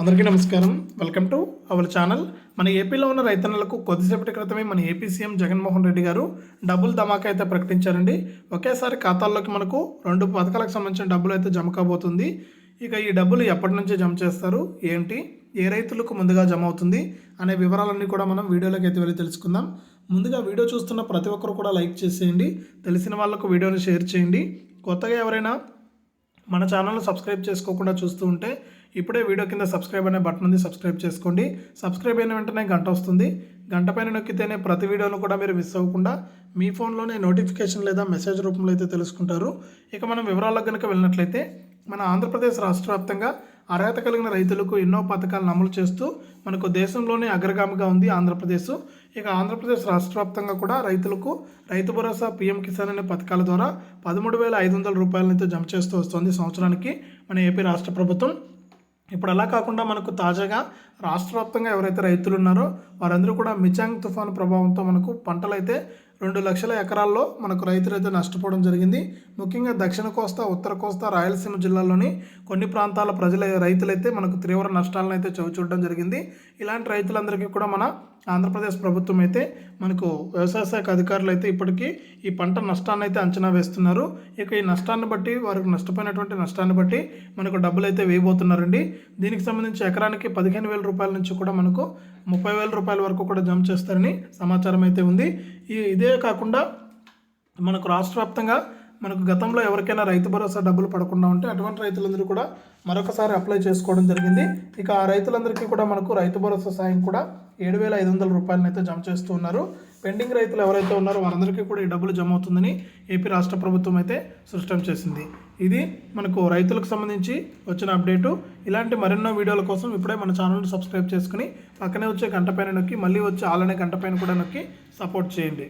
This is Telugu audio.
అందరికీ నమస్కారం. Welcome to our channel. మన ఏపీలో ఉన్న రైతన్నలకు కొద్దిసేపటి క్రితమే మన ఏపీ సీఎం జగన్మోహన్ రెడ్డి గారు డబ్బులు ధమాకా అయితే ప్రకటించారండి. ఒకేసారి ఖాతాల్లోకి మనకు రెండు పథకాలకు సంబంధించిన డబ్బులు అయితే జమ కాబోతుంది. ఇక ఈ డబ్బులు ఎప్పటి నుంచి జమ చేస్తారు? ఏంటి? ఏ రైతులకు ముందుగా జమ అవుతుంది? అనే వివరాలన్నీ కూడా మనం వీడియోలోకి అయితే వెళ్ళి తెలుసుకుందాం. ముందుగా వీడియో చూస్తున్న ప్రతి ఒక్కరు కూడా లైక్ చేసేయండి. తెలిసిన వాళ్ళకు వీడియోని షేర్ చేయండి. కొత్తగా ఎవరైనా మన ఛానల్ సబ్స్క్రైబ్ చేసుకోకుండా చూస్తూ ఉంటే ఇప్పుడే వీడియో కింద సబ్స్క్రైబ్ అనే బటన్ ఉంది సబ్స్క్రైబ్ చేసుకోండి. సబ్స్క్రైబ్ అయిన వెంటనే గంట వస్తుంది. గంట పైన నొక్కితేనే ప్రతి వీడియోను కూడా మీరు మిస్ అవ్వకుండా మీ ఫోన్లోనే నోటిఫికేషన్ లేదా మెసేజ్ రూపంలో అయితే తెలుసుకుంటారు. ఇక మనం వివరాలకు కనుక వెళ్ళినట్లయితే మన ఆంధ్రప్రదేశ్ రాష్ట్ర వ్యాప్తంగా అర్హత కలిగిన రైతులకు ఎన్నో పథకాలను అమలు చేస్తూ మనకు దేశంలోనే అగ్రగామిగా ఉంది ఆంధ్రప్రదేశ్. ఇక ఆంధ్రప్రదేశ్ రాష్ట్ర వ్యాప్తంగా కూడా రైతులకు రైతు భరోసా పీఎం కిసాన్ అనే పథకాల ద్వారా పదమూడు వేల ఐదు వందల రూపాయలనైతే జమ చేస్తూ వస్తుంది సంవత్సరానికి మన ఏపీ రాష్ట్ర ప్రభుత్వం. ఇప్పుడు అలా కాకుండా మనకు తాజాగా రాష్ట్ర వ్యాప్తంగా ఎవరైతే రైతులు ఉన్నారో వారందరూ కూడా మిచాంగ్ తుఫాను ప్రభావంతో మనకు పంటలైతే రెండు లక్షల ఎకరాల్లో మనకు రైతులు అయితే నష్టపోవడం జరిగింది. ముఖ్యంగా దక్షిణ కోస్తా ఉత్తర కోస్తా రాయలసీమ జిల్లాలోని కొన్ని ప్రాంతాల ప్రజల రైతులైతే మనకు తీవ్ర నష్టాలను అయితే చవిచూడడం జరిగింది. ఇలాంటి రైతులందరికీ కూడా మన ఆంధ్రప్రదేశ్ ప్రభుత్వం అయితే మనకు వ్యవసాయ శాఖ అధికారులు అయితే ఇప్పటికీ ఈ పంట నష్టాన్ని అయితే అంచనా వేస్తున్నారు. ఇక ఈ నష్టాన్ని బట్టి వారికి నష్టపోయినటువంటి నష్టాన్ని బట్టి మనకు డబ్బులు అయితే వేయబోతున్నారండి. దీనికి సంబంధించి ఎకరానికి పదిహేను వేల రూపాయల నుంచి కూడా మనకు ముప్పై వేల రూపాయల వరకు కూడా జమ చేస్తారని సమాచారం అయితే ఉంది. ఇదే కాకుండా మనకు రాష్ట్ర వ్యాప్తంగా మనకు గతంలో ఎవరికైనా రైతు భరోసా డబ్బులు పడకుండా ఉంటే అటువంటి రైతులందరూ కూడా మరొకసారి అప్లై చేసుకోవడం జరిగింది. ఇక ఆ రైతులందరికీ కూడా మనకు రైతు భరోసా సాయం కూడా ఏడు వేల ఐదు వందల రూపాయలను అయితే జమ చేస్తున్నారు పెండింగ్ రైతులు ఎవరైతే ఉన్నారో వారందరికీ కూడా ఈ డబ్బులు జమ అవుతుందని ఏపీ రాష్ట్ర ప్రభుత్వం అయితే స్పష్టం చేసింది. ఇది మనకు రైతులకు సంబంధించి వచ్చిన అప్డేటు. ఇలాంటి మరెన్నో వీడియోల కోసం ఇప్పుడే మన ఛానల్ని సబ్స్క్రైబ్ చేసుకుని పక్కనే వచ్చే గంట పైన నొక్కి మళ్ళీ వచ్చే ఆలనే గంట పైన కూడా నొక్కి సపోర్ట్ చేయండి.